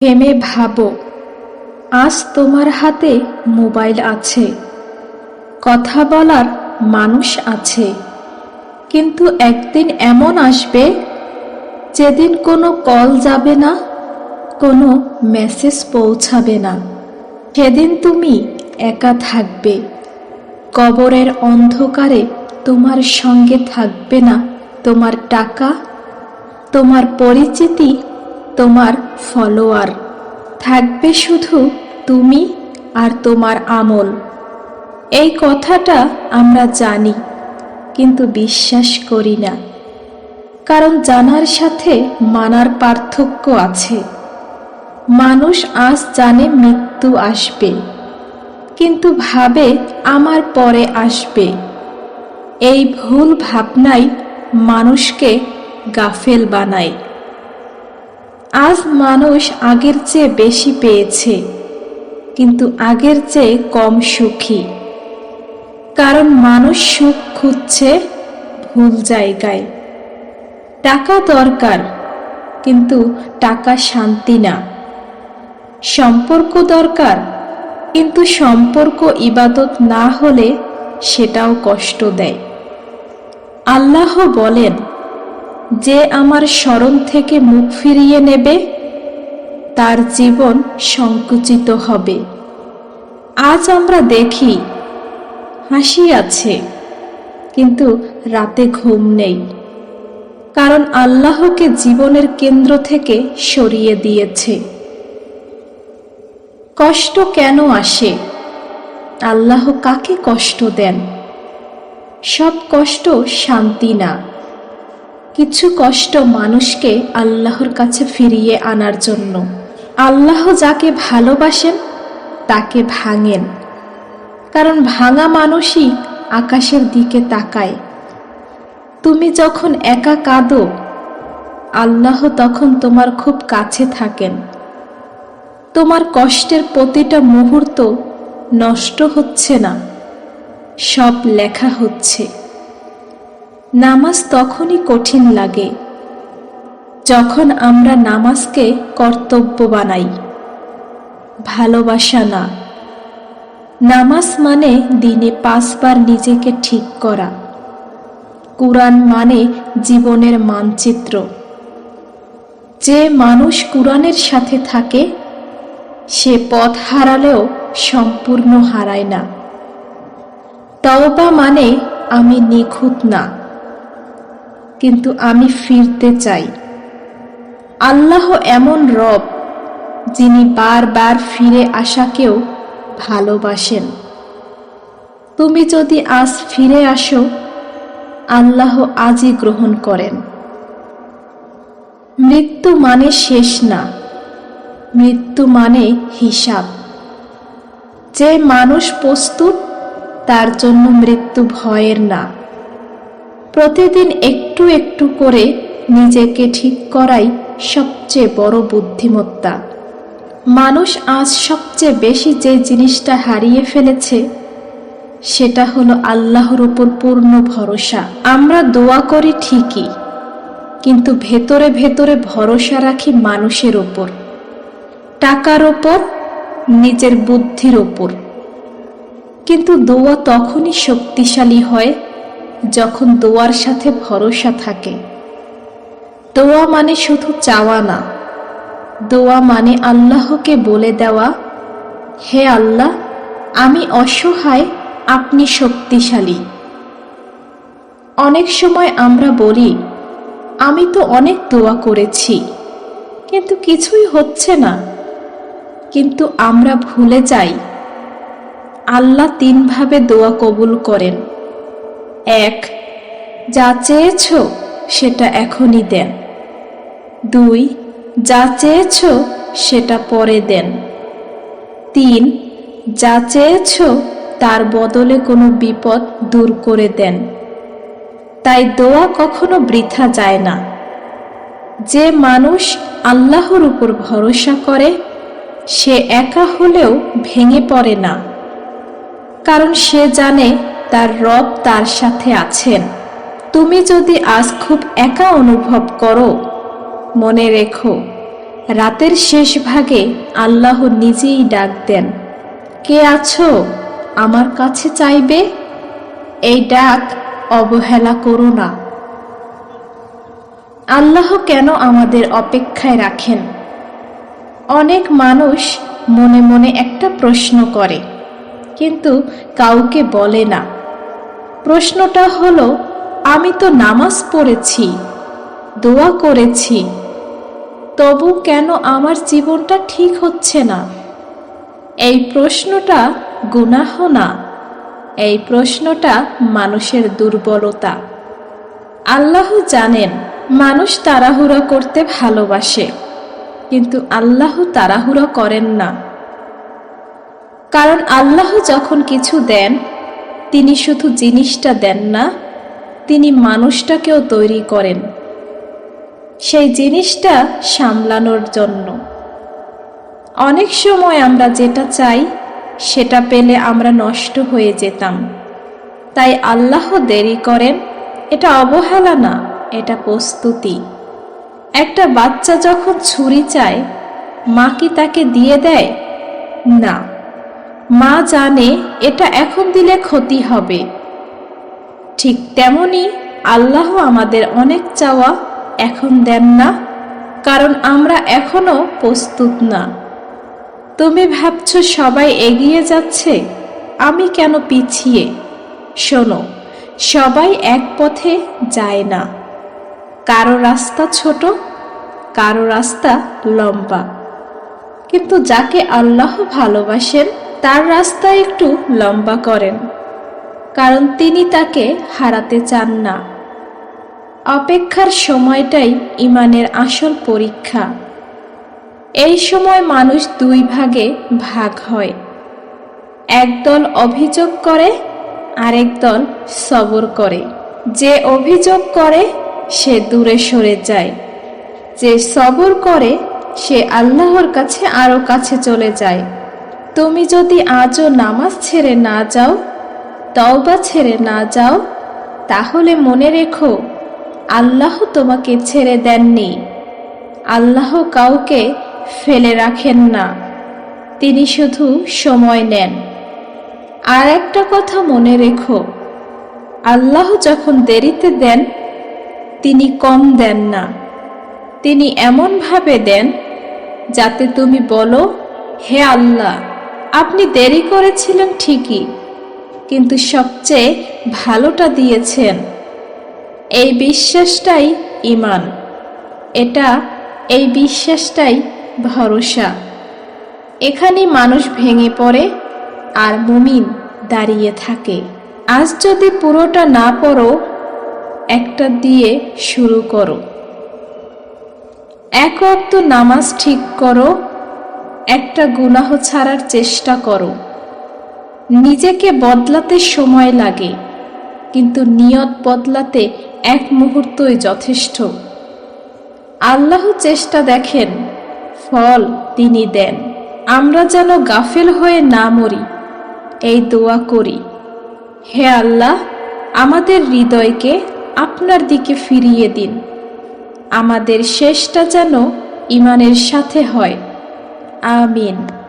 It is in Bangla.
থেমে ভাবো, আজ তোমার হাতে মোবাইল আছে। কথা বলার মানুষ আছে। কিন্তু একদিন এমন আসবে, যেদিন কোনো কল যাবে না, কোনো মেসেজ পৌঁছাবে না। সেদিন তুমি একা থাকবে, কবরের অন্ধকারে তোমার সঙ্গে থাকবে না তোমার টাকা, তোমার পরিচিতি তোমার ফলোয়ার। থাকবে শুধু তুমি আর তোমার আমল। এই কথাটা আমরা জানি, কিন্তু বিশ্বাস করি না। কারণ জানার সাথে মানার পার্থক্য আছে। মানুষ আজ জানে মৃত্যু আসবে, কিন্তু ভাবে আমার পরে আসবে। এই ভুল ভাবনাই মানুষকে গাফেল বানায়। আজ মানুষ আগের চেয়ে বেশি পেয়েছে, কিন্তু আগের চেয়ে কম সুখী। কারণ মানুষ সুখ খুঁজছে ভুল জায়গায়। টাকা দরকার, কিন্তু টাকা শান্তি না। সম্পর্ক দরকার, কিন্তু সম্পর্ক ইবাদত না হলে সেটাও কষ্ট দেয়। আল্লাহ বলেন যে আমার স্মরণ থেকে মুখ ফিরিয়ে নেবে, তার জীবন সংকুচিত হবে। আজ আমরা দেখি, হাসি আছে, কিন্তু রাতে ঘুম নেই। কারণ আল্লাহকে জীবনের কেন্দ্র থেকে সরিয়ে দিয়েছে। কষ্ট কেন আসে? আল্লাহ কাকে কষ্ট দেন? সব কষ্ট শান্তি না। কিছু কষ্ট মানুষকে আল্লাহর কাছে ফিরিয়ে আনার জন্য। আল্লাহ যাকে ভালোবাসেন, তাকে ভাঙেন। কারণ ভাঙা মানুষই আকাশের দিকে তাকায়। তুমি যখন একা কাঁদো, আল্লাহ তখন তোমার খুব কাছে থাকেন। তোমার কষ্টের প্রতিটা মুহূর্ত নষ্ট হচ্ছে না, সব লেখা হচ্ছে। নামাজ তখনই কঠিন লাগে, যখন আমরা নামাজকে কর্তব্য বানাই। ভালোবাসা না। নামাজ মানে দিনে পাঁচবার নিজেকে ঠিক করা। কুরআন মানে জীবনের মানচিত্র। যে মানুষ কুরআনের সাথে থাকে, সে পথ হারালেও সম্পূর্ণ হারায় না। তওবা মানে আমি নিখুঁত না। কিন্তু আমি ফিরতে চাই। আল্লাহ এমন রব, যিনি বারবার ফিরে আসাকেও ভালোবাসেন। তুমি যদি আজ ফিরে আসো, আল্লাহ আজই গ্রহণ করেন। মৃত্যু মানে শেষ না, মৃত্যু মানে হিসাব। যে মানুষ প্রস্তুত, তার জন্য মৃত্যু ভয়ের না। প্রতিদিন একটু একটু করে নিজেকে ঠিক করাই সবচেয়ে বড় বুদ্ধিমত্তা। মানুষ আজ সবচেয়ে বেশি যে জিনিসটা হারিয়ে ফেলেছে, সেটা হলো আল্লাহর উপর পূর্ণ ভরসা। আমরা দোয়া করি ঠিকই, কিন্তু ভেতরে ভেতরে ভরসা রাখি মানুষের ওপর টাকার ওপর নিজের বুদ্ধির ওপর কিন্তু দোয়া তখনই শক্তিশালী হয় যখন দোয়ার সাথে ভরসা থাকে। দোয়া মানে শুধু চাওয়া না। দোয়া মানে আল্লাহকে বলে দেওয়া, হে আল্লাহ, আমি অসহায়, আপনি শক্তিশালী। অনেক সময় আমরা বলি, আমি তো অনেক দোয়া করেছি, কিন্তু কিছুই হচ্ছে না। কিন্তু আমরা ভুলে যাই, আল্লাহ তিনভাবে দোয়া কবুল করেন। এক, যা চেয়েছ সেটা এখনই দেন। দুই, যা চেয়েছ সেটা পরে দেন। তিন, যা চেয়েছ তার বদলে কোনো বিপদ দূর করে দেন। তাই দোয়া কখনো বৃথা যায় না। যে মানুষ আল্লাহর উপর ভরসা করে, সে একা হলেও ভেঙে পড়ে না। কারণ সে জানে তার রব তার সাথে আছেন। তুমি যদি আজ খুব একা অনুভব করো, মনে রেখো, রাতের শেষ ভাগে আল্লাহ নিজেই ডাক দেন, কে আছো? আমার কাছে চাইবে? এই ডাক অবহেলা করো না। আল্লাহ কেন আমাদের অপেক্ষায় রাখেন? অনেক মানুষ মনে মনে একটা প্রশ্ন করে, কিন্তু কাউকে বলে না। প্রশ্নটা হলো, আমি তো নামাজ পড়েছি, দোয়া করেছি, তবু কেন আমার জীবনটা ঠিক হচ্ছে না? এই প্রশ্নটা গুনাহ না, এই প্রশ্নটা মানুষের দুর্বলতা। আল্লাহ জানেন, মানুষ তাড়াহুড়ো করতে ভালোবাসে, কিন্তু আল্লাহ তাড়াহুড়ো করেন না। কারণ আল্লাহ যখন কিছু দেন তিনি শুধু জিনিসটা দেন না, তিনি মানুষটাকেও তৈরি করেন। সেই জিনিসটা সামলানোর জন্য। অনেক সময় আমরা যেটা চাই, সেটা পেলে আমরা নষ্ট হয়ে যেতাম। তাই আল্লাহ দেরি করেন, এটা অবহেলা না, এটা প্রস্তুতি। একটা বাচ্চা যখন ছুরি চায়, মা কি তাকে দিয়ে দেয়? না। মা জানে এটা এখন দিলে ক্ষতি হবে। ঠিক তেমনি আল্লাহ আমাদের অনেক চাওয়া এখন দেন না, কারণ আমরা এখনও প্রস্তুত না। তুমি ভাবছ সবাই এগিয়ে যাচ্ছে? আমি কেন পিছিয়ে? শোনো, সবাই এক পথে যায় না। কারও রাস্তা ছোট, কারও রাস্তা লম্বা। কিন্তু যাকে আল্লাহ ভালোবাসেন তার রাস্তা একটু লম্বা করেন, কারণ তিনি তাকে হারাতে চান না। অপেক্ষার সময়টাই ইমানের আসল পরীক্ষা। এই সময় মানুষ দুই ভাগে ভাগ হয় একদল অভিযোগ করে, আরেক দল সবর করে। যে অভিযোগ করে, সে দূরে সরে যায়। যে সবর করে, সে আল্লাহর কাছে আরও কাছে চলে যায়। তুমি যদি আজও নামাজ ছেড়ে না যাও, তওবা ছেড়ে না যাও, তাহলে মনে রেখো, আল্লাহ তোমাকে ছেড়ে দেননি। আল্লাহ কাউকে ফেলে রাখেন না। তিনি শুধু সময় নেন। আর একটা কথা মনে রেখো, আল্লাহ যখন দেরিতে দেন, তিনি কম দেন না। তিনি এমনভাবে দেন, যাতে তুমি বলো, হে আল্লাহ আপনি দেরি করেছিলেন ঠিকই, কিন্তু সবচেয়ে ভালোটা দিয়েছেন। এই বিশ্বাসটাই ইমান এটা, এই বিশ্বাসটাই ভরসা। এখানে মানুষ ভেঙে পড়ে আর মুমিন দাঁড়িয়ে থাকে। আজ যদি পুরোটা না পড়ো, একটা দিয়ে শুরু করো। এক অক্ত নামাজ ঠিক করো একটা গুনাহ ছাড়ার চেষ্টা করো। নিজেকে বদলাতে সময় লাগে, কিন্তু নিয়ত বদলাতে এক মুহূর্তই যথেষ্ট। আল্লাহ চেষ্টা দেখেন, ফল তিনি দেন। আমরা যেন গাফেল হয়ে না মরি, এই দোয়া করি। হে আল্লাহ, আমাদের হৃদয়কে আপনার দিকে ফিরিয়ে দিন। আমাদের শেষটা যেন ইমানের সাথে হয়। Amin.